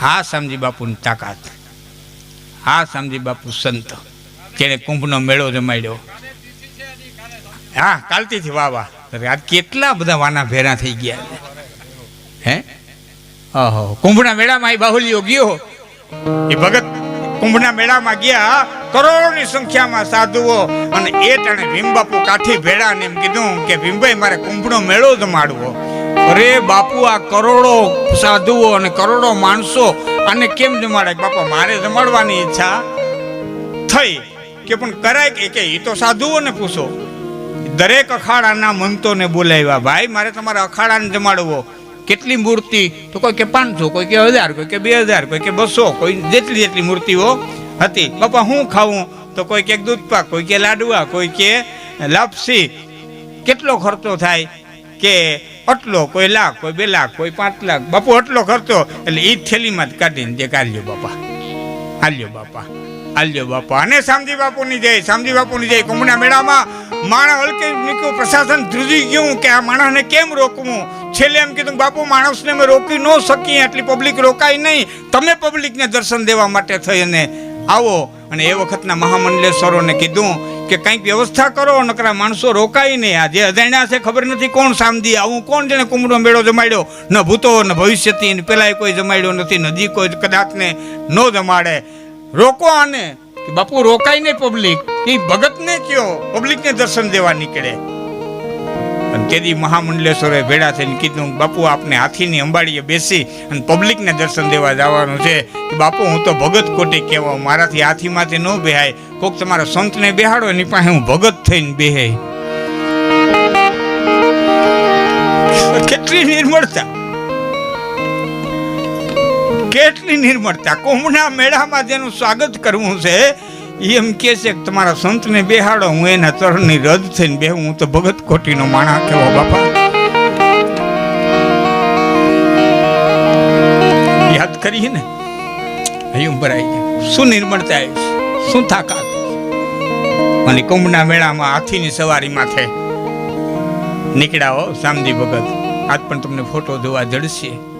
હા સમજી બાપુની તાકાત. હા સમજી બાપુ સંત. જેને કુંભનો મેળો જમાડ્યો હા કાલતીથી વાહ વાહ. કેટલા બધા વાના ભેરા થઈ ગયા હે? ઓહો કુંભના મેળામાં એ બાહુલ્યો ગયો. એ ભગત કુંભના મેળામાં ગયા, કરોડોની સંખ્યામાં સાધુઓ અને એ ટાણે ભીમબાપુ કાઠી ભેડા ને એમ કીધું કે, ભીમભાઈ, મારે કુંભનો મેળો જમાડવો. અરે બાપુ, આ કરોડો સાધુઓ અને કરોડો માણસો આને કેમ જમાડે? બાપા, મારે જમાડવાની ઈચ્છા થઈ કે, પણ કરાય કે કે એ તો સાધુઓને પૂછો. દરેક અખાડાના મંતોને બોલાવ્યા, ભાઈ, મારે તમારા અખાડાને જમાડવો. કેટલી મૂર્તિ? તો કોઈ કે પાંચસો, કોઈ કે હજાર, કોઈ કે બે હજાર, કોઈ કે બસો, કોઈ જેટલી જેટલી મૂર્તિઓ હતી. બાપા, હું ખાવું તો કોઈ કે દૂધપાક કોઈ કે લાડવા, કોઈ કે લાપસી. કેટલો ખર્ચો થાય? કે આટલો, કોઈ લાખ, કોઈ બે લાખ, કોઈ પાંચ લાખ. બાપુ, આટલો ખર્ચો. એટલે એ થેલીમાં જ કાઢીને દે કાઢ્યો બાપા. હાલ્યો બાપા. હાલ્યો બાપા. અને શામજી બાપુની જય, શામજી બાપુની જય. કુંભના મેળામાં માણસ હલકે નીકળ્યું, પ્રશાસન ધ્રુજી ગયું કે આ માણસને કેમ રોકવું? છેલ્લે એમ કીધું બાપુ માણસને અમે રોકી ન શકીએ એટલી પબ્લિક રોકાય નહીં. તમે પબ્લિકને દર્શન દેવા માટે થઈ અને આવો. અને એ વખતના મહામંડલેશ્વરોને કીધું કે કંઈક વ્યવસ્થા કરો નકરા માણસો રોકાય નહીં. આ જે અજાણ્યા છે ખબર નથી કોણ સામદી. આવું કોણ જેને કુમડો મેળો જમાડ્યો? ન ભૂતો ન ભવિષ્યથી ને પેલાય કોઈ જમાડ્યો નથી નદી કોઈ કદાચને ન જમાડે. રોકો આને. બાપુ રોકાય નહીં પબ્લિક એ ભગતને કયો? પબ્લિકને દર્શન દેવા નીકળે. તેથી મહામંડલેશ્વરે ભેળા થઈને કીધું, બાપુ, આપને હાથીની અંબાડીએ બેસી અને પબ્લિકને દર્શન દેવા જવાનું છે. બાપુ, હું તો ભગત કોટી કહેવા મારાથી હાથીમાંથી ન બેહાય. કોક તમારા સંતને બેહાડો, એની પાસે હું ભગત થઈને બેહે. કેટલી નિર્મળતા. કેટલી નિર્મળતા. કુંભના મેળામાં જેનું સ્વાગત કરવું છે એમ કે છે કે તમારા સંતને બેહાડો, હું એના ચરણની રદ થઈને બે હું તો ભગત કોટીનો માણા કેવો બાપા. યાદ કરીએ ને? હયું ભરાઈ જાય શું નિર્મળતા આવી છે? શું થાકાત? અને કુંભના મેળામાં હાથીની સવારી માથે નીકળ્યા હો શામજી ભગત. આજ પણ તમને ફોટો જોવા જડશે.